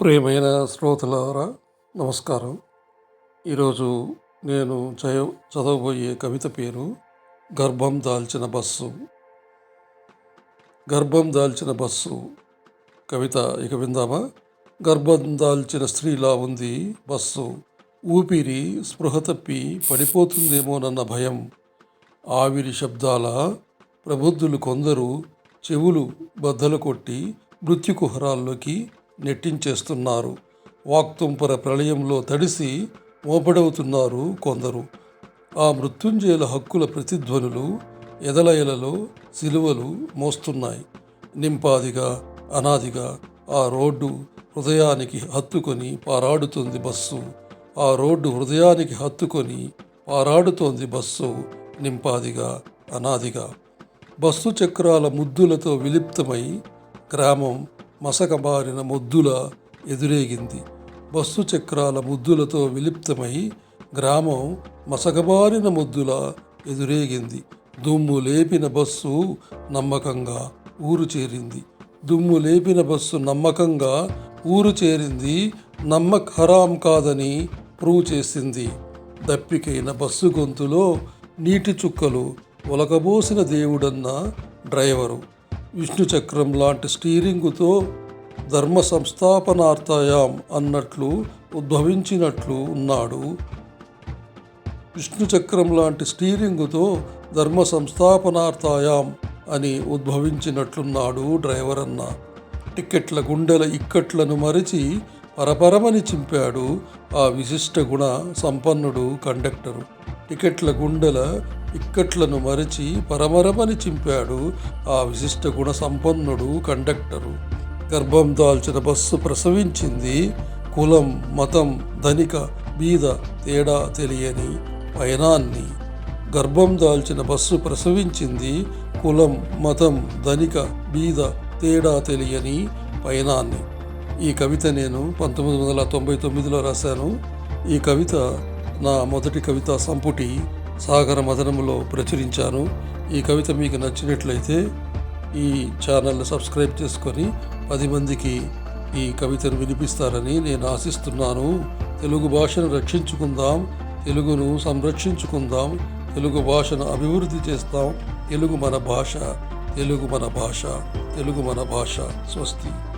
ప్రియమైన శ్రోతలారా నమస్కారం. ఈరోజు నేను చయ చదవబోయే కవిత పేరు గర్భం దాల్చిన బస్సు. గర్భం దాల్చిన బస్సు. కవిత ఇక విందామా? గర్భం దాల్చిన స్త్రీలా ఉంది బస్సు. ఊపిరి స్పృహ తప్పి పడిపోతుందేమోనన్న భయం. ఆవిరి శబ్దాల ప్రబుద్ధులు కొందరు చెవులు బద్దలు కొట్టి మృత్యుకుహరాల్లోకి నెట్టించేస్తున్నారు. వాక్తుంపర ప్రళయంలో తడిసి మోపడవుతున్నారు కొందరు. ఆ మృత్యుంజయుల హక్కుల ప్రతిధ్వనులు ఎదలయలలో సిలువలు మోస్తున్నాయి. నింపాదిగా అనాదిగా ఆ రోడ్డు హృదయానికి హత్తుకొని పారాడుతుంది బస్సు. ఆ రోడ్డు హృదయానికి హత్తుకొని పారాడుతోంది బస్సు. నింపాదిగా అనాదిగా బస్సు చక్రాల ముద్దులతో విలిప్తమై గ్రామం మసకబారిన ముద్దుల ఎదురేగింది. బస్సు చక్రాల ముద్దులతో విలిప్తమై గ్రామం మసకబారిన ముద్దుల ఎదురేగింది. దుమ్ము లేపిన బస్సు నమ్మకంగా ఊరు చేరింది. దుమ్ము లేపిన బస్సు నమ్మకంగా ఊరు చేరింది. నమ్మక్ హరాం కాదని ప్రూవ్ చేసింది. దప్పికైన బస్సు గొంతులో నీటి చుక్కలు ఒలకబోసిన దేవుడన్న డ్రైవరు. విష్ణు చక్రం లాంటి స్టీరింగుతో ధర్మ సంస్థాపనార్థాయాం అన్నట్లు ఉద్భవించినట్లు ఉన్నాడు. విష్ణు చక్రం లాంటి స్టీరింగుతో ధర్మ సంస్థాపనార్థాయాం అని ఉద్భవించినట్లున్నాడు డ్రైవర్ అన్న టిక్కెట్ల గుండెల ఇక్కట్లను మరిచి పరపరమని చింపాడు ఆ విశిష్ట గుణ సంపన్నుడు కండక్టరు. టికెట్ల గుండెల ఇక్కట్లను మరచి పరమరమని చింపాడు ఆ విశిష్ట గుణ సంపన్నుడు కండక్టరు. గర్భం దాల్చిన బస్సు ప్రసవించింది. కులం మతం ధనిక బీద తేడా తెలియని పయనాన్ని. గర్భం దాల్చిన బస్సు ప్రసవించింది. కులం మతం ధనిక బీద తేడా తెలియని పయనాన్ని. ఈ కవిత నేను పంతొమ్మిది వందల తొంభై తొమ్మిదిలో రాశాను. ఈ కవిత నా మొదటి కవిత సంపుటి. సాగర మదనములో ప్రచురించాను. ఈ కవిత మీకు నచ్చినట్లయితే ఈ ఛానల్ని సబ్స్క్రైబ్ చేసుకొని పది మందికి ఈ కవితను వినిపిస్తారని నేను ఆశిస్తున్నాను. తెలుగు భాషను రక్షించుకుందాం తెలుగును సంరక్షించుకుందాం తెలుగు భాషను అభివృద్ధి చేస్తాం. తెలుగు మన భాష తెలుగు మన భాష తెలుగు మన భాష. స్వస్తి.